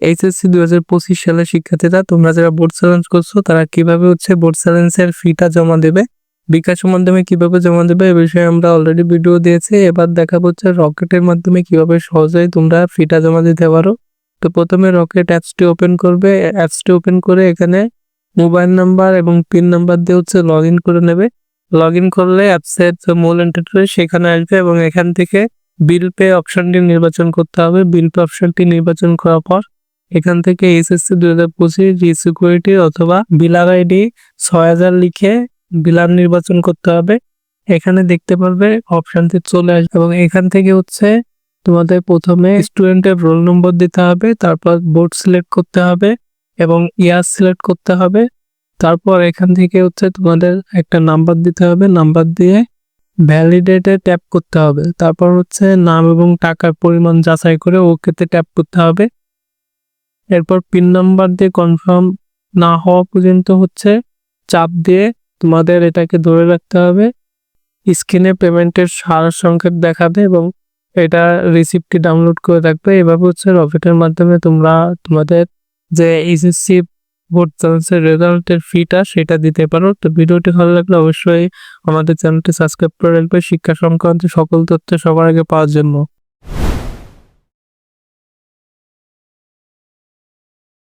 HSC দুই হাজার পঁচিশ সালের শিক্ষার্থীরা, তোমরা যারা বোর্ড চ্যালেঞ্জ করছ, তারা কীভাবে হচ্ছে বোর্ড চ্যালেঞ্জের ফিটা জমা দেবে বিকাশের মাধ্যমে কীভাবে জমা দেবে, এ বিষয়ে আমরা অলরেডি ভিডিও দিয়েছি। এবার দেখা হচ্ছে রকেটের মাধ্যমে কীভাবে সহজেই তোমরা ফিটা জমা দিতে পারো। তো প্রথমে রকেট অ্যাপসটি ওপেন করবে। অ্যাপসটি ওপেন করে এখানে মোবাইল নাম্বার এবং পিন নাম্বার দিয়ে হচ্ছে লগ করে নেবে। লগ করলে অ্যাপসের মূল ইন্টারফেস সেখানে আসবে এবং এখান থেকে বিল পে অপশনটি নির্বাচন করতে হবে। বিল পে অপশনটি নির্বাচন করার পর এখান থেকে এসএসসি দুই হাজার পঁচিশ রিসিকিউরিটি অথবা বিলার আইডি ছয় হাজার লিখে বিলার নির্বাচন করতে হবে। এখানে দেখতে পারবে অপশনটি চলে আসবে এবং এখান থেকে হচ্ছে তোমাদের প্রথমে স্টুডেন্টের রোল নম্বর দিতে হবে, তারপর বোর্ড সিলেক্ট করতে হবে এবং ইয়ার সিলেক্ট করতে হবে। তারপর এখান থেকে হচ্ছে তোমাদের একটা নাম্বার দিতে হবে, নাম্বার দিয়ে ভ্যালিডেটে ট্যাপ করতে হবে। তারপর হচ্ছে নাম এবং টাকার পরিমাণ যাচাই করে ওকেতে ট্যাপ করতে হবে। এরপর পিন নাম্বার দিয়ে কনফার্ম না হওয়া পর্যন্ত হচ্ছে চাপ দিয়ে তোমাদের এটাকে ধরে রাখতে হবে। স্ক্রিনে পেমেন্টের সার সংকেত দেখাবে এবং এটা রিসিপ্টটি ডাউনলোড করে রাখবে। এভাবে হচ্ছে রকেটের মাধ্যমে তোমরা তোমাদের যে এইচএসসি বোর্ড চান্সের রেজাল্টের ফিটা সেটা দিতে পারো। তো ভিডিওটি ভালো লাগলে অবশ্যই আমাদের চ্যানেলটি সাবস্ক্রাইব করে রাখবে। শিক্ষা সংক্রান্ত সকল তথ্য সবার আগে পাওয়ার জন্য।